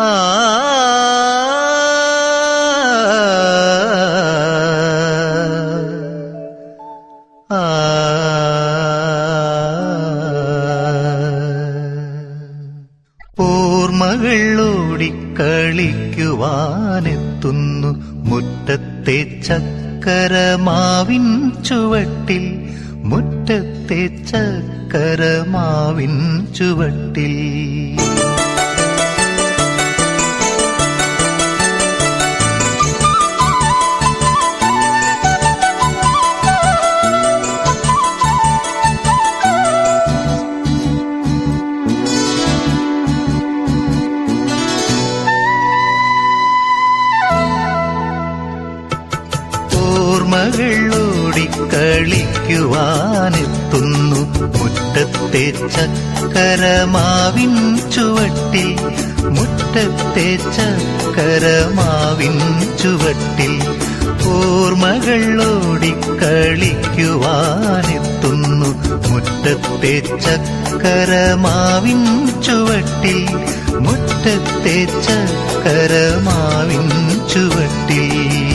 ആ. മുറ്റത്തെ ചക്കരമാവിൻ ചുവട്ടിൽ. മുറ്റത്തെ ചക്കരമാവിൻ ചുവട്ടിൽ. ഓർമ്മകളോടിക്കളിക്കുവാനെത്തുന്നു മുറ്റത്തെ ചക്കരമാവിൻ ചുവട്ടിൽ മുറ്റത്തെ ചക്കരമാവിൻ ചുവട്ടിൽ ഓർമ്മകളോടി കളിക്കുവാനെത്തുന്നു മുറ്റത്തെ ചക്കരമാവിൻ ചുവട്ടിൽ മുറ്റത്തെ ചക്കരമാവിൻ ചുവട്ടിൽ.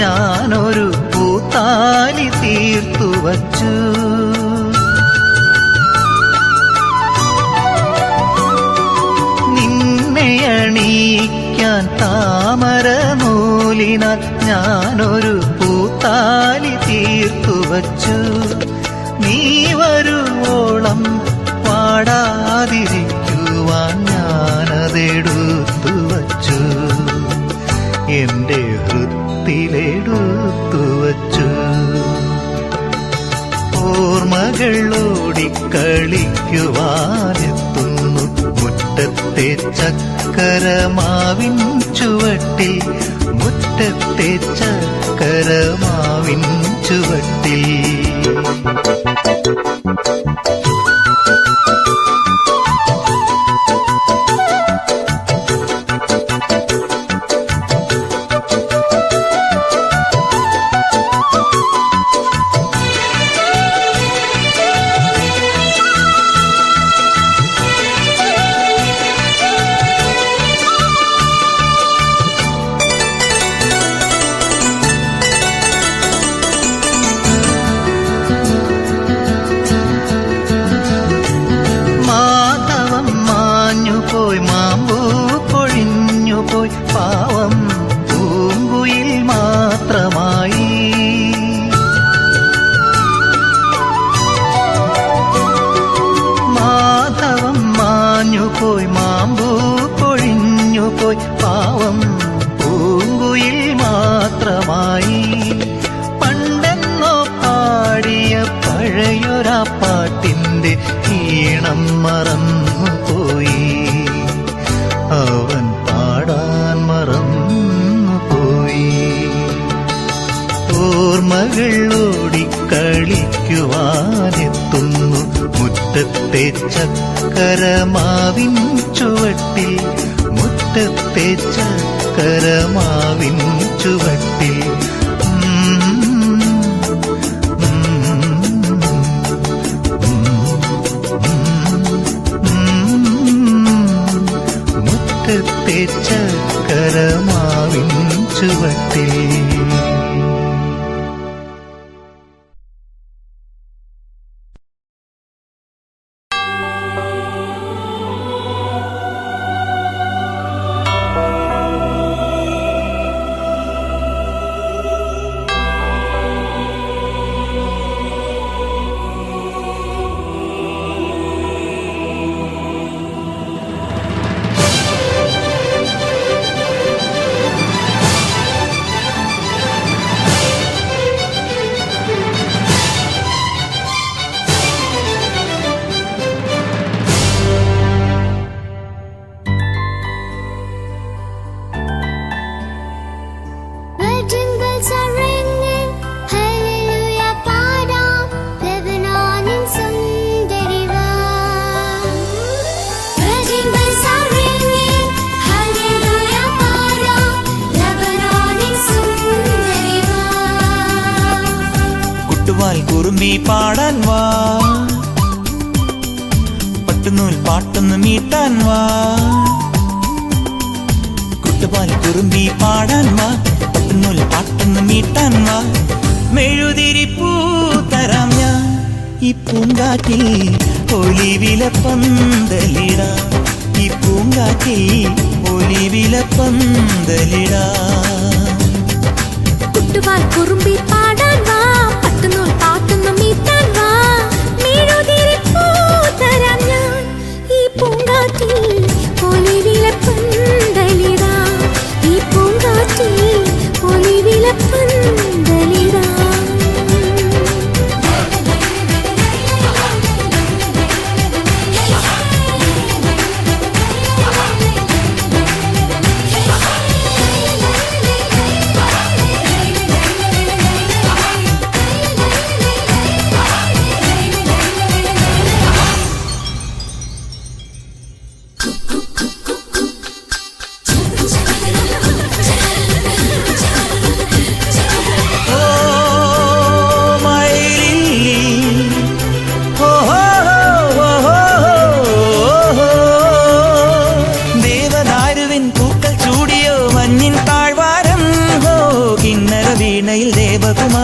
ഞാനൊരു പൂത്താലി തീർത്തു വച്ചു. നിന്നെ താമര നൂലിനാൽ ഞാനൊരു പൂത്താലി തീർത്തു വച്ചു. നീ വരുവോളം പാടാതിരിക്കുവാൻ ഞാനതെടുത്തു ഹൃത്തിലെടുത്തു വച്ചു ഓർമ്മകളോടിക്കളിക്കുവാനെത്തുന്നു മുറ്റത്തെ ചക്കരമാവിൻ ചുവട്ടിൽ. മുറ്റത്തെ ചക്കരമാവിൻ ചുവട്ടിൽ. മുറ്റത്തെ ചക്കരമാവിൻ ചുവട്ടിൽ മുറ്റത്തെ ചക്കരമാവിൻ ചുവട്ടിൽ. മുട്ടത്തെ ചക്കരമാവിൻ ചുവട്ടിൽ. കുറുമ്പി പാടാൻ വാ. പട്ടുനൂൽ പാട്ടൊന്ന് മീട്ടാൻ വാ. കുട്ടുപാൽ കുറുമ്പി പാടാൻ വാ. പട്ടുനൂൽ പാട്ടൊന്ന് മീട്ടാൻ വാ. മെഴുതിരി പൂ തരാം ഞാൻ. ഈ പൂങ്കാറ്റിൽ ഒലിവില പന്തലിട ഈ പൂങ്കാറ്റിൽ ഒലിവില പന്തലിട കുട്ടുപാൽ കുറുമ്പി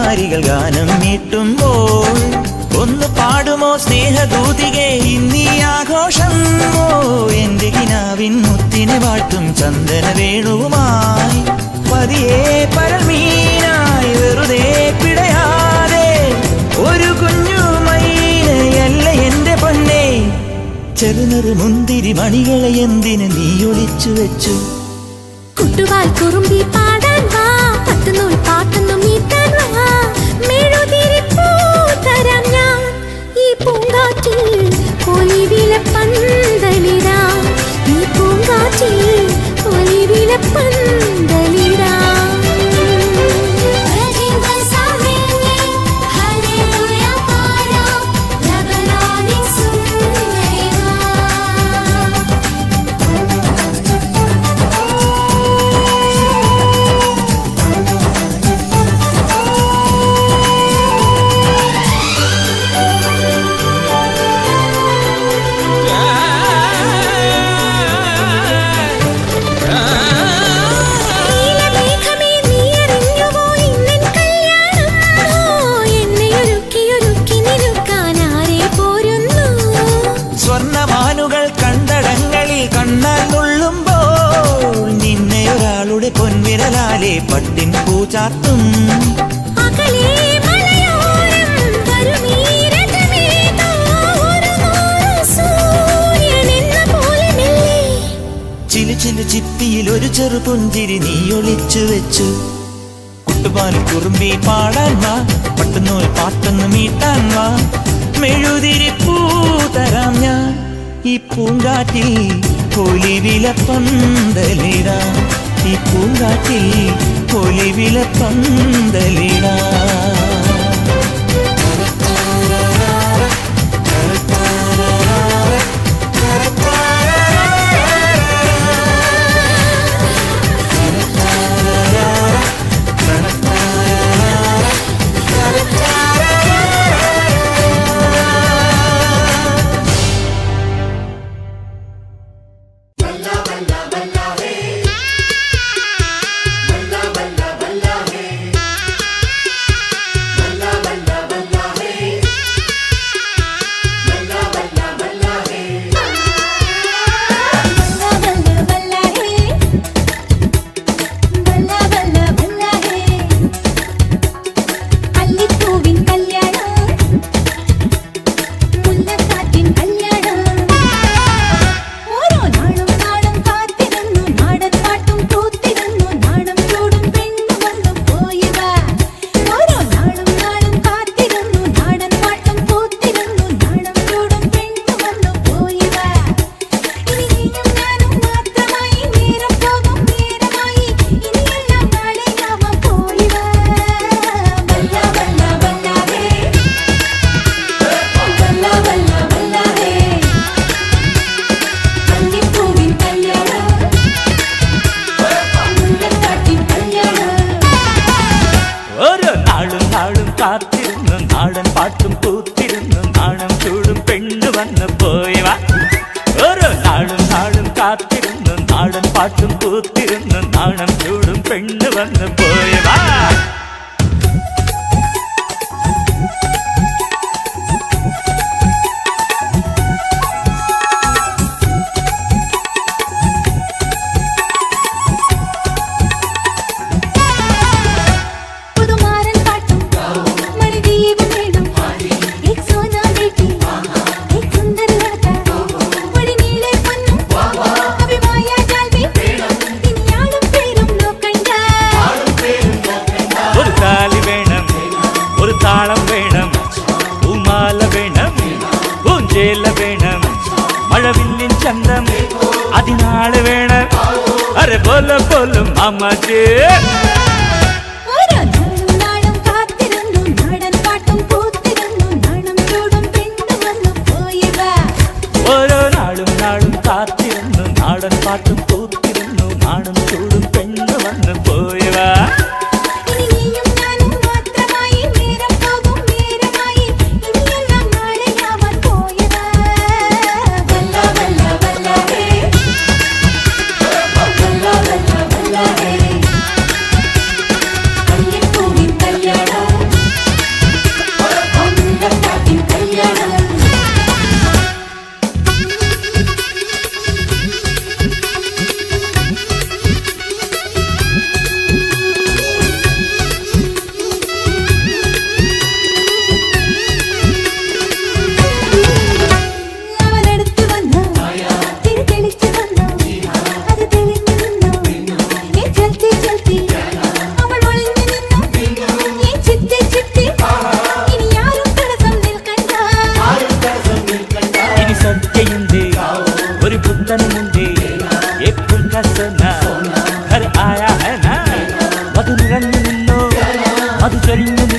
ദേവകുമാരികൾ ഗാനം നീട്ടുമ്പോൾ ഒന്ന് പാടുമോ സ്നേഹദൂതികെ ഇന്നീ ആഘോഷം എന്റെ കിനാവിൻ മുത്തിനെ വാഴ്ത്തും ചന്ദന വേണുവുമായി. പതിയെ പരമീനായി വെറുതെ പിടയാതെ ഒരു കുഞ്ഞു മൈനയല്ല എന്റെ പൊന്നെ? ചെറുനറു മുന്തിരി മണികളെ എന്തിന് നീ ഒളിച്ചു വെച്ചു? കുട്ടുവാൽ കുറുമ്പി പാടാൻ വാ പട്ടുനൂൽ പന്തലിടാം. ഈ പൂങ്കാറ്റിൽ ഒലിവിലെ പന്തലിടാം. ചിലു ചിപ്പിയിൽ ഒരു ചെറു പുഞ്ചിരി നീ ഒളിച്ചു വെച്ചു. കുട്ടുപാൽ കുറുമ്പി പാടാൻ വാ പട്ടുനൂൽ പാട്ടൊന്ന് മീട്ടാൻ വാ. മെഴുതിരി പൂ തരാം ഞാൻ ഈ പൂങ്കാറ്റിൽ ഒലിവില പന്തലിടാം ഈ പൂങ്കാറ്റിൽ ഒലിവില പന്തലിടാം പാട്ടും കൂത്തിരുന്ന് നാണം ചൂടും പെണ്ണ് വന്ന് പോയവാ പോലും Hadi seninle